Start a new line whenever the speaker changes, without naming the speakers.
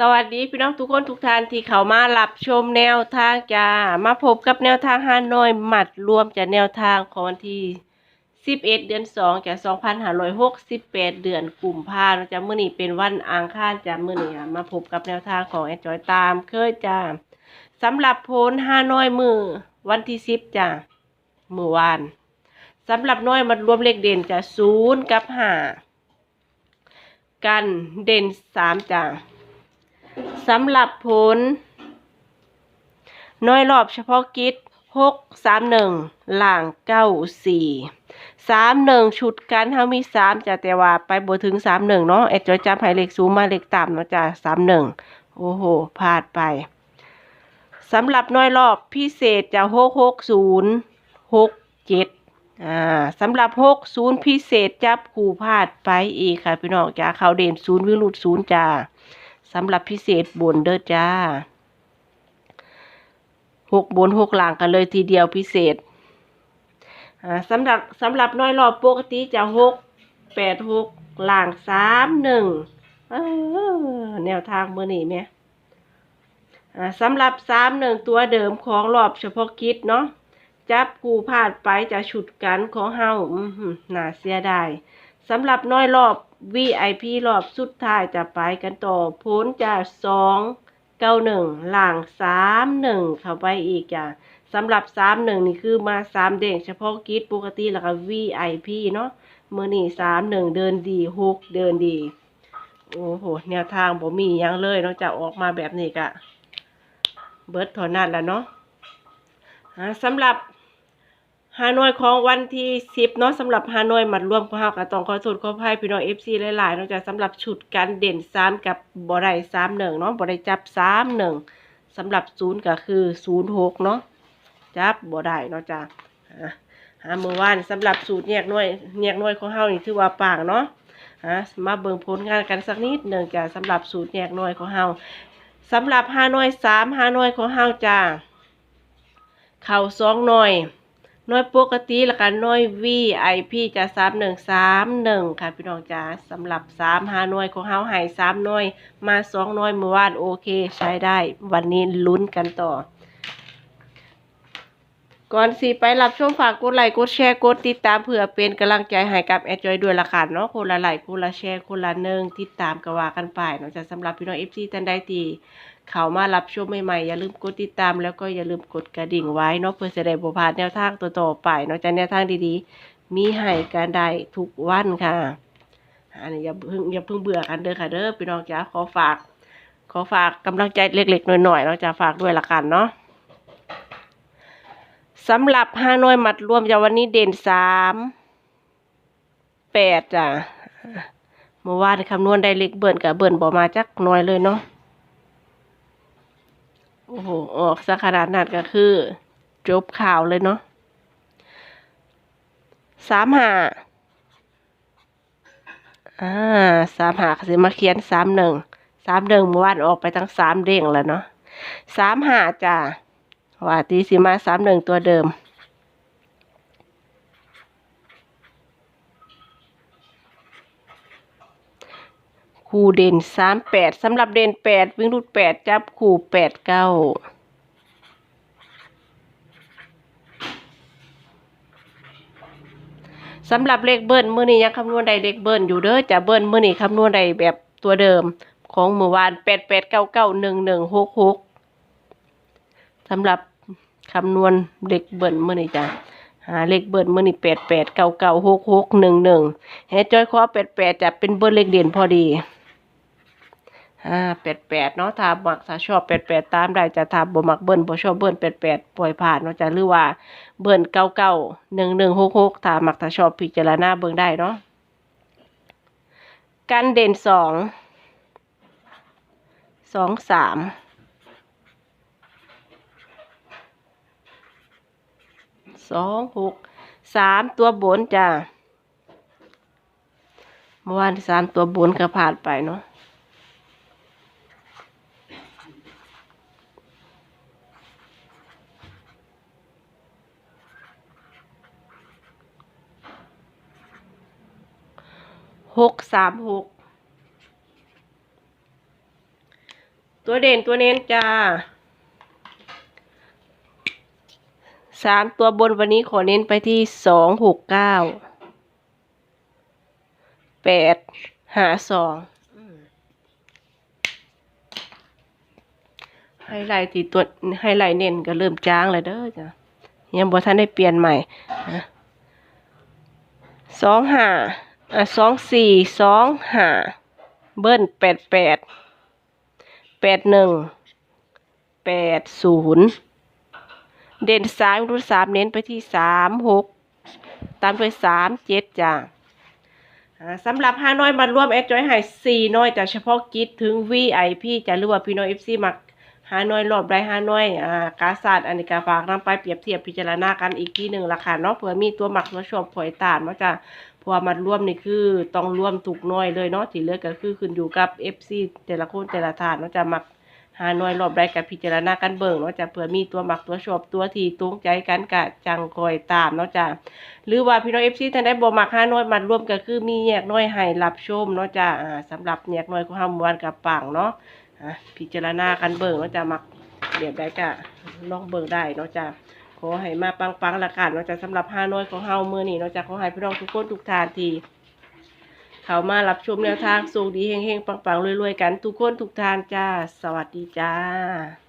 สวัสดีพี่น้องทุกคนทุกท่านที่เขามารับชมแนวทางจ้ามาพบกับแนวทางฮานอยหมัดรวมจากแนวทางของวันที่ 11 เดือน 2 จาก 2568 เดือนกุมภาพันธ์จ้ามื้อนี้เป็นวันอังคารจ้ามื้อนี้มาพบกับแนวทางของแอดจอยตามเคยจ้าสำหรับโพลฮานอยมือวันที่ 10จ้ามือวานสำหรับน้อยมัดรวมเลขเด่นจะ0กับ5กันเด่น3จ้า สำหรับผล น้อยรอบเฉพาะกิจหกสามหนึ่งหล่างเก้าสี่สามหนึ่งชุดกันเฮามีสามจ้ะแต่ว่าไปบ่ถึงสามหนึ่งเนาะแอดจอยจำให้เลขสูงมาเลขต่ำเนาะจ้ะสามหนึ่งโอ้โหพลาดไปสำหรับน้อยรอบพิเศษจะหกหกศูนย์หกเจ็ดอ่าสำหรับหกศูนย์พิเศษจับคู่พลาดไปอีกค่ะพี่น้องจ้าเขาเด่นศูนย์วิรุตศูนย์จ้า สำหรับพิเศษบนเด้อจ้าหกบนหกหลังกันเลยทีเดียวพิเศษสำหรับสำหรับน้อยรอบปกติจะหกแปดหกหลังสามหนึ่งแนวทางเมื่อนี้ไหมอ่าสำหรับสามหนึ่งตัวเดิมของรอบเฉพาะกิจเนาะจับกูพลาดไปจะฉุดกันของเฮาหนาเสียดาย สำหรับน้อยรอบ VIP รอบสุดท้ายจะไปกันต่อพ้นจากสองเก้าหนึ่งหลังสามหนึ่งเข้าไปอีกจ้ะสำหรับสามหนึ่งนี่คือมาสามเด้งเฉพาะกิจปกติแล้วก็ VIP เนาะเมื่อนี่สามหนึ่งเดินดีหกเดินดี โอ้โหแนวทางผมมียังเลยนอกจากออกมาแบบนี้กะเบิร์ดถอนัดแล้วเนาะสำหรับ ฮานอยของวันที่สิบเนาะสำหรับฮานอยมัดรวมของเฮาก็ต้องขอโทษขอภัยพี่น้อง FC หลายๆนาะจ้ะสำหรับชุดการเด่นสามกับบ่ไดสามหนึ่งเนาะบ่ไดจับสามหนึ่งสำหรับศูนย์ก็คือศูนย์หกเนาะจับบ่ไดเนาะจ้ะอะหาเมื่อวานสำหรับสูตรแยกน่วยแยกน่วยของเฮานี่ถือว่าปังเนาะฮะมาเบิ่งผลงานกันสักนิดหนึ่งจ้ะสำหรับสูตรแยกน่วยของเฮาสำหรับฮานอยสามฮานอยของเฮาจ้ะเข่าสองหน่อย น้อยปกติแล้วกันน้อย VIP จะสามหนึ่งสามหนึ่งค่ะพี่น้องจ๋าสำหรับสามหาหน่วยของเฮาใหายสามหน่วย มาสองหน่วยเมื่อวานโอเค ใช้ได้ วันนี้ลุ้นกันต่อ ก่อนสิไปรับชมฝากกดไลค์กดแชร์กดติดตามเพื่อเป็นกำลังใจให้กับแอดจอยด้วยละค่ะเนาะคนละไลค์คนละแชร์คนละหนึ่งติดตามกว่ากันไปเนาะจะสำหรับพี่น้อง FC ท่านใดที่เขามารับชมใหม่ๆอย่าลืมกดติดตามแล้วก็อย่าลืมกดกระดิ่งไว้เนาะเพื่อจะได้บ่พลาดแนวทางต่อๆไปเนาะจะแนวทางดีๆ มีให้กันได้ทุกวันค่ะอันนี้อย่าเพิ่งอย่าเพิ่งเบื่อกันเด้อค่ะเด้อพี่น้องจ๋าขอฝาก ขอฝากกำลังใจเล็กๆหน่อยๆเนาะจะฝากด้วยละกันเนาะ สำหรับฮานอยมัดรวมจะวันนี้เด่นสามแปดจ้ะเมื่อวานคำนวณได้เล็กเบิ่นกับเบิ่นบอกมาจักหน้อยเลยเนาะโอ้โหออกสักขนาดนั้นก็คือ จบข่าวเลยเนาะสามหาอ่าสามหาสิมาเขียนสามหนึ่งสามหนึ่งเมื่อวานออกไปทั้งสามเด้งแล้วเนาะสามหาจ้ะ ว่าตีสีมาสามหนึ่งตัวเดิม คู่เด่นสามแปดสำหรับเด่นแปดวิ่งรูดแปดจับคู่แปดเก้าสำหรับเลขเบิ้ลมื่อนี้ยังคำนวณได้เลขเบิ้ลอยู่เด้อจะเบิ้ลมื่อนี้คำนวณได้แบบตัวเดิม ของเมื่อวานแปดแปดเก้าเก้าหนึ่งหนึ่งหกหก สำหรับคำนวณเลขเบิ่นเมื่อนี้จ้ะหาเลขเบิ่นเมื่อนี้แปดแปดเก้าเก้าหกหกหนึ่งหนึ่งเฮดจอยขอแปดแปดจะเป็นเบิ่นเลขเด่นพอดีอ่าแปดแปดเนาะถ้ามักถ้าชอบแปดแปดตามได้จะถ้าบ่มักเบิ่นบ่ชอบเบิ่นแปดแปดปล่อยผ่านเนาะจ้ะหรือว่าเบิ่นเก้าเก้าหนึ่งหนึ่งหกหกถ้ามักถ้าชอบพิจารณาเบิ่งได้เนาะกันเด่นสองสองสาม สองหกสามตัวบนจ้ะเมื่อวานสามตัวบนก็ผ่านไปเนาะหกสามหกตัวเด่นตัวเน้นจ้า สามตัวบนวันนี้ขอเน้นไปที่สองหกเก้าแปดหาสองไฮไลท์ที่ตัวไฮไลท์เน้นก็เริ่มจางเลยเด้อจ้ะยังบ่ทันได้เปลี่ยนใหม่สองห้าอะสองสี่สองห้าเบิ้ลแปดแปดแปดหนึ่งแปดศูนย์ เด่นสามรุ่นสามเน้นไปที่สามหกตามด้วยสามเจ็ดจ้ะสำหรับห้าน้อยมาร่วมแอดจอยให้สี่น้อยแต่เฉพาะกิจถึง VIP จะหรือว่าพี่น้อย FC มักห้าน่วยรอบได้หาน่วยอ่ากาศาสตร์อันนี้ก็ฝากนำไปเปรียบเทียบพิจารณากันอีกทีหนึ่งละค่ะเนาะเผื่อมีตัวหมักตัวชอบผอยตานเนาะจ้ะเพราะว่ามันร่วมนี่คือต้องร่วมถูกน่วยเลยเนาะที่เหลือก็คือขึ้นอยู่กับ FC แต่ละคนแต่ละทานเนาะจ้ะหมัก หาหน่วยรอบได้กับพิจารณากันเบิ่งเนาะจ้ะเผื่อมีตัวหมักตัวชอบตัวที่ตรงใจกันกะจังคอยตามเนาะจ้ะหรือว่าพี่น้อง FC ท่านได้บ่มักหาหน่วยมันร่วมก็คือมีแยกหน่วยให้รับชมเนาะจ้ะอ่าสำหรับแยกหน่วยของเฮาเมือวนกับปังเนาะอะพิจารณากันเบิ่งเนาะจ้ะมักเดี๋ยวได้กะลองเบิ่งได้เนาะจ้ะขอให้มาปังๆละกันเนาะจ้ะสำหรับฮานอยของเฮามื้อนี้เนาะจ้ะขอให้พี่น้องทุกคนทุกทานที่ เขามารับชมแนวทางสูงดีเฮงๆปังๆรวยๆกัน ทุกคนทุกทานจ้า สวัสดีจ้า